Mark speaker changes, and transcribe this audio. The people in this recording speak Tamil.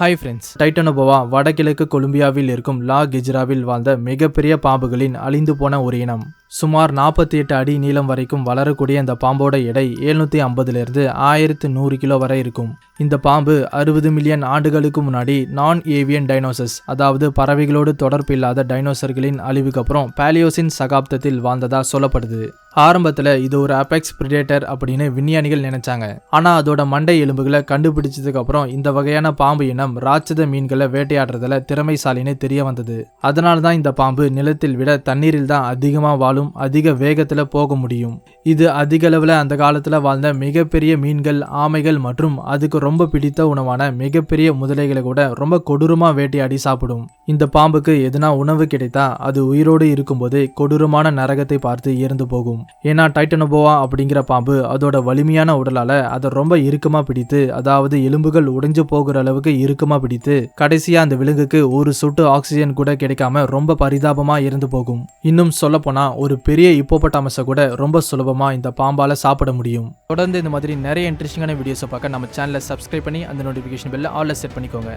Speaker 1: ஹாய் ஃப்ரெண்ட்ஸ் டைட்டனோபோவா வடகிழக்கு கொலம்பியாவில் இருக்கும் லா கெஜ்ராவில் வாழ்ந்த மிகப்பெரிய பாம்புகளின் அழிந்து போன ஒரு இனம். சுமார் நாற்பத்தி எட்டு அடி நீளம் வரைக்கும் வளரக்கூடிய இந்த பாம்போட எடை எழுநூற்றி ஐம்பதுலேருந்து ஆயிரத்து நூறு கிலோ வரை இருக்கும். இந்த பாம்பு அறுபது மில்லியன் ஆண்டுகளுக்கு முன்னாடி நான் ஏவியன் டைனோசஸ் அதாவது பறவைகளோடு தொடர்பு இல்லாத டைனோசர்களின் அழிவுக்கு அப்புறம் பாலியோசின் சகாப்தத்தில் வாழ்ந்ததா சொல்லப்படுது. ஆரம்பத்தில் இது ஒரு அபெக்ஸ் பிரிடேட்டர் அப்படின்னு விஞ்ஞானிகள் நினைச்சாங்க. ஆனால் அதோட மண்டை எலும்புகளை கண்டுபிடிச்சதுக்கு அப்புறம் இந்த வகையான பாம்பு இனம் ராட்சத மீன்களை வேட்டையாடுறதுல திறமைசாலின்னு தெரிய வந்தது. அதனால தான் இந்த பாம்பு நிலத்தில் விட தண்ணீரில் தான் அதிகமாக வாழும் அதிக வேகத்தில் போக முடியும். இது அதிக அளவில் அந்த காலத்தில் வாழ்ந்த மிகப்பெரிய மீன்கள் ஆமைகள் மற்றும் அதுக்கு ரொம்ப பிடித்த உணவான மிகப்பெரிய முதலைகளை கூட ரொம்ப கொடூரமாக வேட்டையாடி சாப்பிடும். இந்த பாம்புக்கு எதுனா உணவு கிடைத்தா அது உயிரோடு இருக்கும்போதே கொடூரமான நரகத்தை பார்த்து இறந்து போகும். ஏன்னா டைட்டனோபோவா அப்படிங்கிற பாம்பு அதோட வலிமையான உடலால அதை ரொம்ப இறுக்கமா பிடித்து அதாவது எலும்புகள் உடைஞ்சு போகிற அளவுக்கு இறுக்கமா பிடித்து கடைசியா அந்த விலங்குக்கு ஒரு சொட்டு ஆக்சிஜன் கூட கிடைக்காம ரொம்ப பரிதாபமா இறந்து போகும். இன்னும் சொல்லப்போனால் ஒரு ஒரு பெரிய இப்போபட்டாமஸை கூட ரொம்ப சுலபமாக இந்த பாம்பால் சாப்பிட முடியும். தொடர்ந்து இந்த மாதிரி நிறைய இன்ட்ரெஸ்டிங்கான வீடியோஸை பார்க்க நம்ம சேனலை சப்ஸ்கிரைப் பண்ணி அந்த நோட்டிஃபிகேஷன் பெல்ல ஆல்ல செட் பண்ணிக்கோங்க.